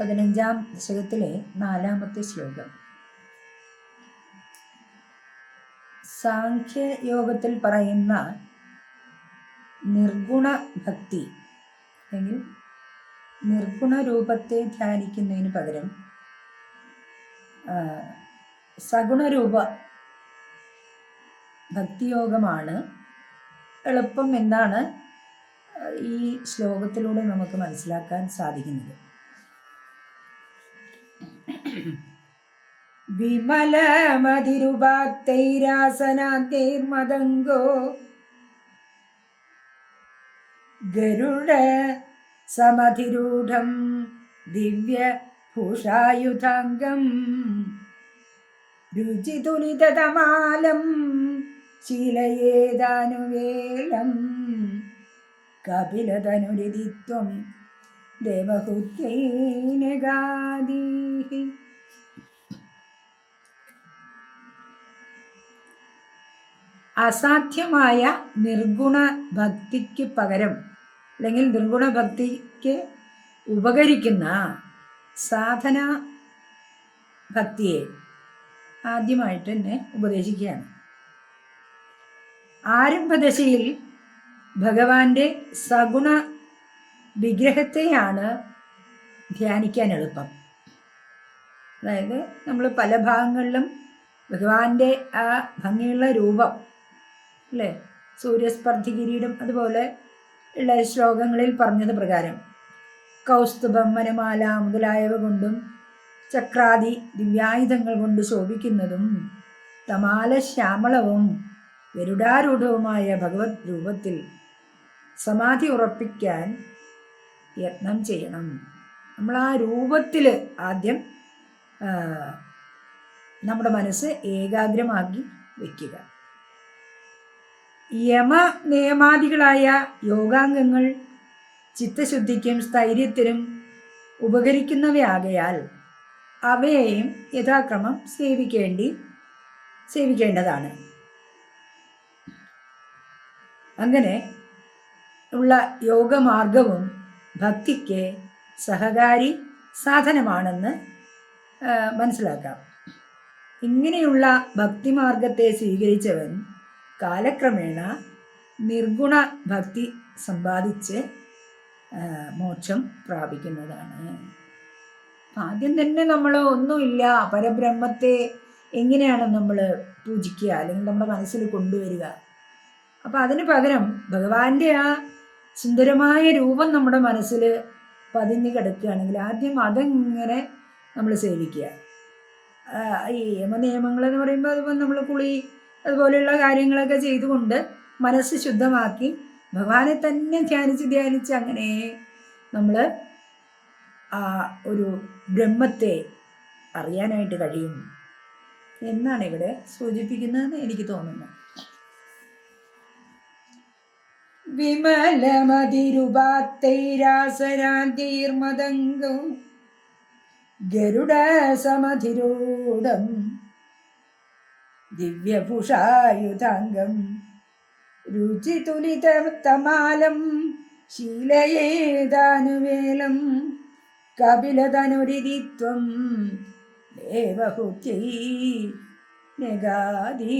പതിനഞ്ചാം ദശകത്തിലെ നാലാമത്തെ ശ്ലോകം. സാഖ്യയോഗത്തിൽ പറയുന്ന നിർഗുണ ഭക്തി അല്ലെങ്കിൽ നിർഗുണ രൂപത്തെ ധ്യാനിക്കുന്നതിന് പകരം സഗുണരൂപ ഭക്തിയോഗമാണ് എളുപ്പം എന്നാണ് ഈ ശ്ലോകത്തിലൂടെ നമുക്ക് മനസ്സിലാക്കാൻ സാധിക്കുന്നത്. വിമലമതിരുപാത്തൈരാസനാന്തൈർമതംഗോ ഗരുഡ സമധിരൂഢം ദിവ്യഭൂഷായുധാംഗം രുചിതുലിതമാലം ശീലയേതാനുവേലം കപിലതനുരിതിത്വം ദേവഹുത്യൈനഗാദീ അസാധ്യമായ നിർഗുണ ഭക്തിക്ക് പകരം അല്ലെങ്കിൽ നിർഗുണ ഭക്തിക്ക് ഉപകരിക്കുന്ന സാധന ഭക്തിയെ ആദ്യമായിട്ട് തന്നെ ഉപദേശിക്കുകയാണ്. ആരംഭദശയിൽ ഭഗവാന്റെ സഗുണ വിഗ്രഹത്തെയാണ് ധ്യാനിക്കാൻ എളുപ്പം. അതായത് നമ്മൾ പല ഭാഗങ്ങളിലും ഭഗവാന്റെ ആ ഭംഗിയുള്ള രൂപം അല്ലേ? സൂര്യസ്പർദ്ധി കിരീടം അതുപോലെ ഉള്ള ശ്ലോകങ്ങളിൽ പറഞ്ഞത് പ്രകാരം. കൗസ്തുഭം വനമാല മുതലായവ കൊണ്ടും ചക്രാദി ദിവ്യായുധങ്ങൾ കൊണ്ട് ശോഭിക്കുന്നതും തമാല ശ്യാമളവും ഗരുഡാരൂഢവുമായ ഭഗവത് രൂപത്തിൽ സമാധി ഉറപ്പിക്കാൻ യത്നം ചെയ്യണം. നമ്മൾ ആ രൂപത്തിൽ ആദ്യം നമ്മുടെ മനസ്സ് ഏകാഗ്രമാക്കി വയ്ക്കുക യമ നിയമാദികളായ യോഗാംഗങ്ങൾ ചിത്തശുദ്ധിക്കും സ്ഥൈര്യത്തിനും ഉപകരിക്കുന്നവയാകയാൽ അവയെയും യഥാക്രമം സേവിക്കേണ്ടി സേവിക്കേണ്ടതാണ്. അങ്ങനെ ഉള്ള യോഗമാർഗവും ഭക്തിക്ക് സഹകാരി സാധനമാണെന്ന് മനസ്സിലാക്കാം. ഇങ്ങനെയുള്ള ഭക്തിമാർഗത്തെ സ്വീകരിച്ചവൻ കാലക്രമേണ നിർഗുണ ഭക്തി സമ്പാദിച്ച് മോക്ഷം പ്രാപിക്കുന്നതാണ്. ആദ്യം തന്നെ നമ്മൾ ഒന്നുമില്ല പരബ്രഹ്മത്തെ എങ്ങനെയാണ് നമ്മൾ പൂജിക്കുക? അല്ലെങ്കിൽ നമ്മുടെ മനസ്സിൽ കൊണ്ടുവരിക? അപ്പം അതിന് പകരം ഭഗവാന്റെ ആ സുന്ദരമായ രൂപം നമ്മുടെ മനസ്സിൽ പതിഞ്ഞ് കിടക്കുകയാണെങ്കിൽ ആദ്യം അതെങ്ങനെ നമ്മൾ സേവിക്കുക. ഈ യമനിയമങ്ങൾ എന്ന് പറയുമ്പോൾ അതിപ്പോൾ നമ്മൾ കുളി അതുപോലെയുള്ള കാര്യങ്ങളൊക്കെ ചെയ്തുകൊണ്ട് മനസ്സ് ശുദ്ധമാക്കി ഭഗവാനെ തന്നെ ധ്യാനിച്ച് ധ്യാനിച്ച് അങ്ങനെ നമ്മൾ ആ ഒരു ബ്രഹ്മത്തെ അറിയാനായിട്ട് കഴിയും എന്നാണ് ഇവിടെ സൂചിപ്പിക്കുന്നതെന്ന് എനിക്ക് തോന്നുന്നു. വിമലമതിരുപാത്തൈരാസനാന്തീർമതംഗം ഗരുഡ സമധിരൂഢം ദിവ്യഭുഷായുധാംഗം. രുചിതുലിതമാലം ശീലയേതാനുവേലം കപിലതനുരിതിത്വം ദേവഹുത്യൈ നഗാദീ